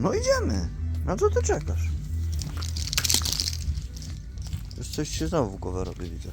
No idziemy. Na co ty czekasz? Już coś się znowu w głowę robi, widzę.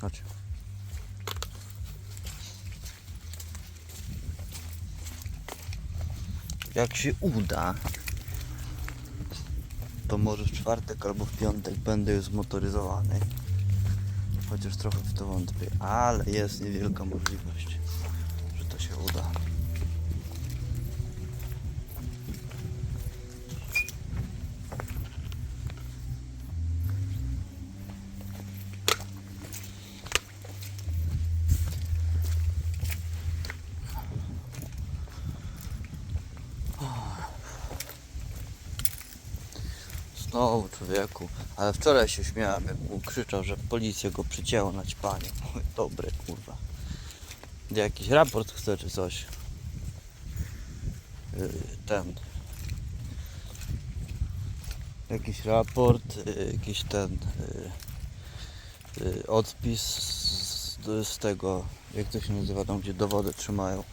Chodź. Jak się uda, to może w czwartek albo w piątek będę już zmotoryzowany. Chociaż trochę w to wątpię, ale jest niewielka możliwość, Znowu człowieku, ale wczoraj się śmiałem, jak mu krzyczał, że policja go przycięła na ćpanie. Dobre kurwa. Jakiś raport chce czy coś. Yy, Ten. Jakiś raport, yy, jakiś ten yy, odpis z, z tego, jak to się nazywa, tam gdzie dowody trzymają.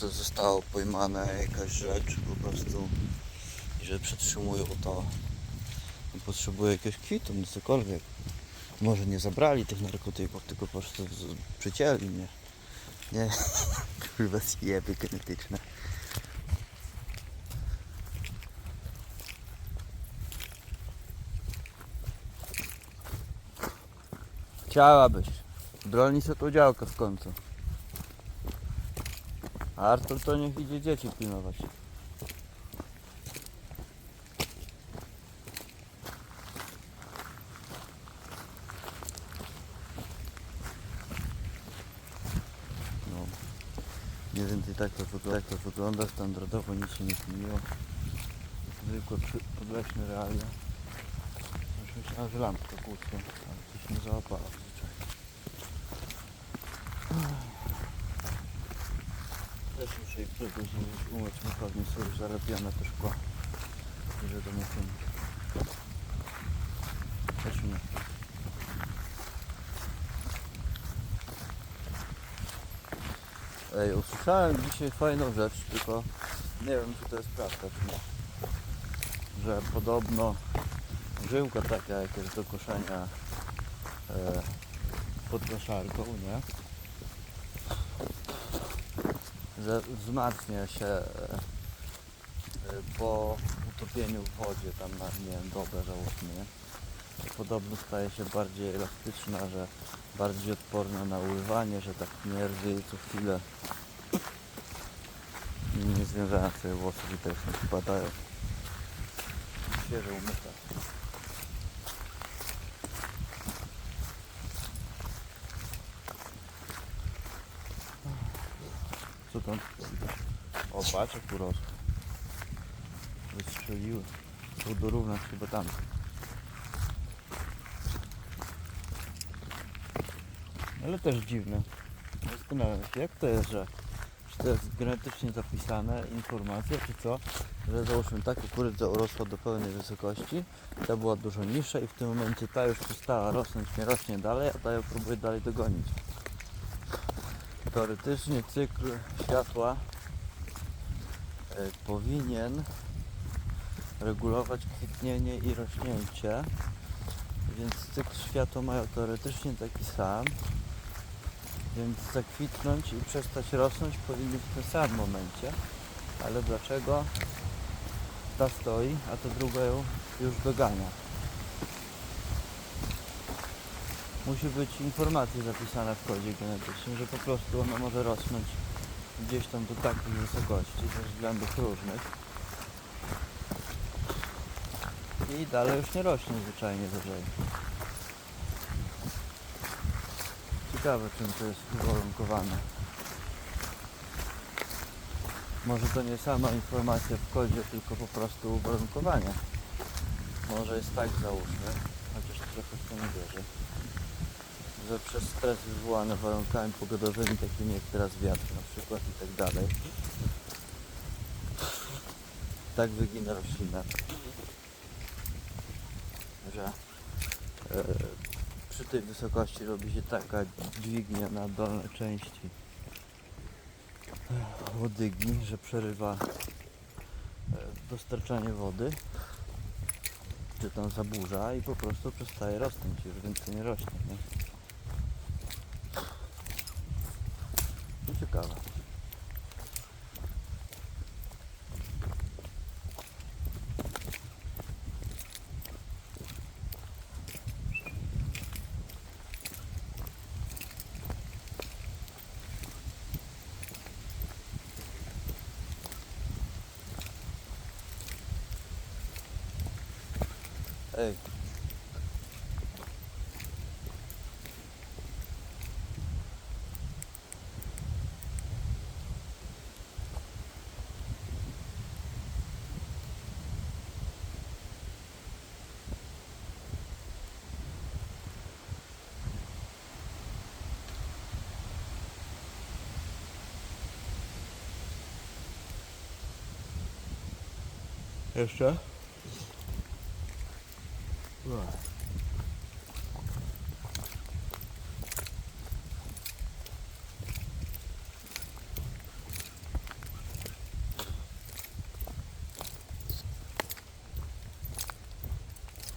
To zostało pojmane jakaś rzecz po prostu i że przetrzymują to. Potrzebuję jakiegoś kwitu, no cokolwiek. Może nie zabrali tych narkotyków, tylko po prostu przycięli mnie. Nie, kurwa zjeby genetyczne. Chciałabyś. Broni sobie tą działkę w końcu. A Artur to niech idzie dzieci pilnować. No. Mniej więcej tak to tak to wygląda. standardowo nic się nie zmieniło. Zwykłe podleśne realia. Myślałem, że lampka kłócą, ale coś nie załapała zwyczajnie. Też muszę ich żeby umyć, pewnie są już zarabiane te szkła. Że do maszyny. Też nie. Ej, usłyszałem dzisiaj fajną rzecz, tylko nie wiem czy to jest prawda czy nie. Że podobno żyłka taka jakaś do koszenia e, pod kaszarką, nie? Że wzmacnia się e, e, po utopieniu w wodzie, tam na nie wiem, dobę załóżmy, podobno staje się bardziej elastyczna, że bardziej odporna na uływanie, że tak nie rwie co chwilę. Nie związałem sobie włosy, tutaj już mi spadają. Świeżo umyte. Co tam? O, patrz jak urosło. Wystrzeliły. Chcą dorównać chyba tam. Ale też dziwne. Zastanawiam się, jak to jest, że czy to jest genetycznie zapisane informacja, czy co, że załóżmy ta kukurydza urosła do pełnej wysokości, ta była dużo niższa i w tym momencie ta już przestała rosnąć, nie rośnie dalej, a ta ją próbuje dalej dogonić. Teoretycznie cykl światła e, powinien regulować kwitnienie i rośnięcie, więc cykl światła mają teoretycznie taki sam, więc zakwitnąć i przestać rosnąć powinny w tym samym momencie, ale dlaczego ta stoi, a ta druga ją już dogania? Musi być informacja zapisana w kodzie genetycznym, że po prostu ona może rosnąć gdzieś tam do takich wysokości ze względów różnych i dalej już nie rośnie zwyczajnie wyżej. Ciekawe czym to jest uwarunkowane. Może to nie sama informacja w kodzie, tylko po prostu uwarunkowanie. Może jest tak załóżmy, chociaż trochę w to nie wierzę że przez stres wywołany warunkami pogodowymi, takimi jak teraz wiatr na przykład i tak dalej, tak wygina roślina, że e, przy tej wysokości robi się taka dźwignia na dolnej części łodygi, że przerywa e, dostarczanie wody czy tam zaburza i po prostu przestaje rosnąć, już więcej nie rośnie. Nie? No ciekawe. Ej. Jeszcze?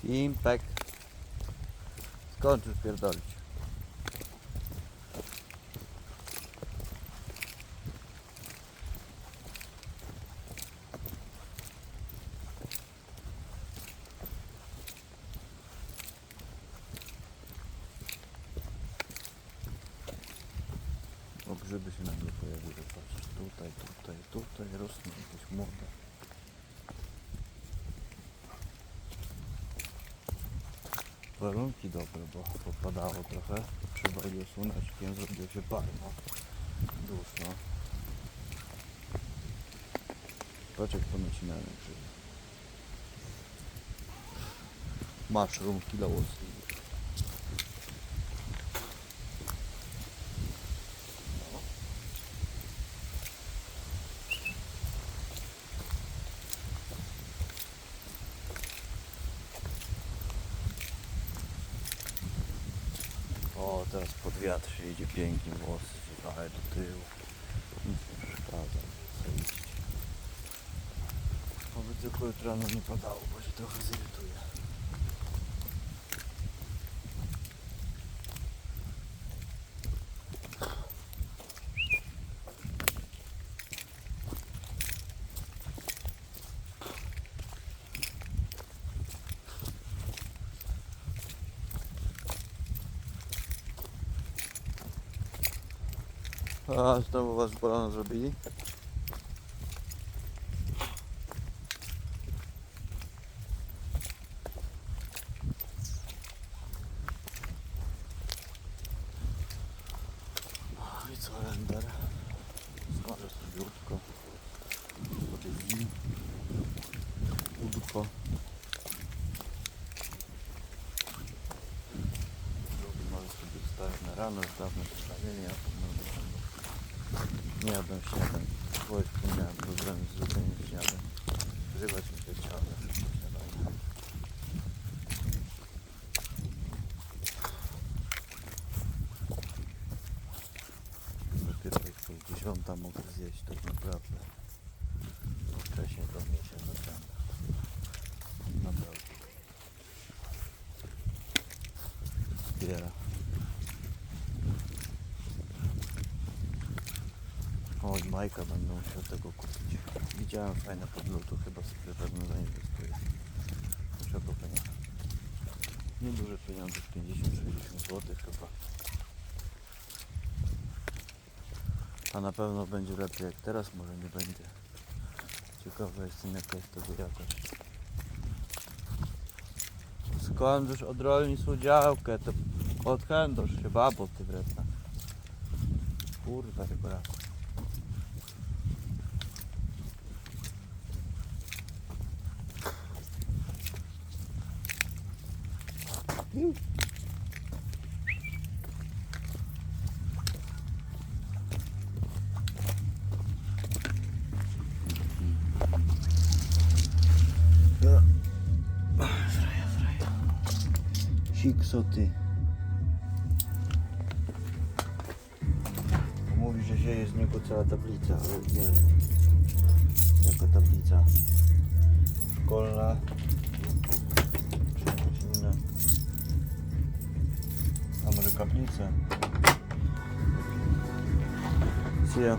Impek. Skończył pierdolić. O grzyby się na mnie pojawiły, patrz, tutaj, tutaj, tutaj rosną jakieś młode. Warunki dobre, bo popadało trochę, trzeba je słoneczkiem, zrobiło się parno, duszno. Patrz jak ponacinałem grzyby. Mushroom kilowosy. O, teraz pod wiatr się idzie pięknie, włosy się trochę do tyłu. Nic nie przeszkadza, co iść. Oby tylko jutro rano nie padało, bo się trochę zirytuje. A znowu was bolono zrobili? No I co render? Rano, wstawienie, a potem nie jadłem śniadań. Wojtku miałem problemy z zrobieniem śniadań. Grywać mi się chciało na śniadanie. Dopiero jak to dziesiąta mogę zjeść tak naprawdę. Wcześniej do mnie się zaczyna. Naprawdę. Zbiera. Oj, Majka będę musiał tego kupić. Widziałem fajne podlotu, chyba sobie pewno zainwestuję. Trzeba pieniądze. Nieduże pieniądze, 50-60 zł chyba. A na pewno będzie lepiej jak teraz, może nie będzie. Ciekawe jestem jaka jest tego jakość. Skąd już odrolni działkę, to odchędosz się babo ty wredna. Kurwa tego Siksoty. Mówi, że zieje z niego cała tablica, ale nie wiem. Jaka tablica? Szkolna. A może kaplica? See ya.